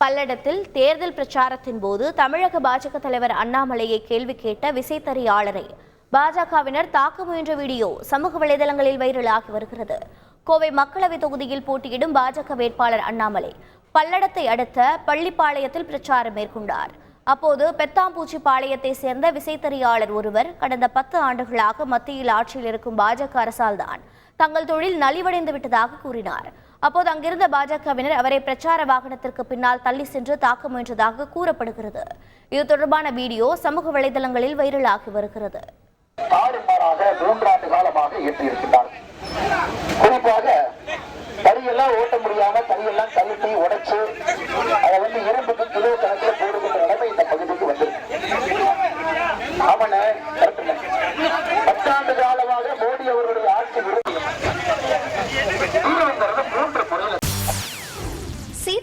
பல்லடத்தில் தேர்தல் பிரச்சாரத்தின் போது தமிழக பாஜக தலைவர் அண்ணாமலையை கேள்வி கேட்ட விசைத்தறியாளரை பாஜகவினர் தாக்க முயன்ற வீடியோ சமூக வலைதளங்களில் வைரலாகி வருகிறது. கோவை மக்களவை தொகுதியில் போட்டியிடும் பாஜக வேட்பாளர் அண்ணாமலை பல்லடத்தை அடுத்த பள்ளிப்பாளையத்தில் பிரச்சாரம் மேற்கொண்டார். அப்போது பெத்தாம்பூச்சி பாளையத்தை சேர்ந்த விசைத்தறியாளர் ஒருவர் கடந்த பத்து ஆண்டுகளாக மத்தியில் ஆட்சியில் இருக்கும் பாஜக அரசால்தான் தங்கள் தொழில் நலிவடைந்து விட்டதாக கூறினார். அப்போது அங்கிருந்த பாஜகவினர் அவரை பிரச்சார வாகனத்திற்கு பின்னால் தள்ளி சென்று தாக்க முயன்றதாக கூறப்படுகிறது. இது தொடர்பான வீடியோ சமூக வலைதளங்களில் வைரலாகி வருகிறது. மூன்றாண்டு காலமாக இயற்றியிருக்கிறார் குறிப்பாக தறியெல்லாம் ஓட்ட முடியாம தறியெல்லாம் தள்ளிட்டி உடைச்சு அதை வந்து இரும்புக்கு கிலோ கணக்கில் போடுகின்ற நிலைமை இந்த பகுதிக்கு வந்திருக்கு. அவனை பத்தாண்டு காலமாக மோடி அவருடைய ஆட்சி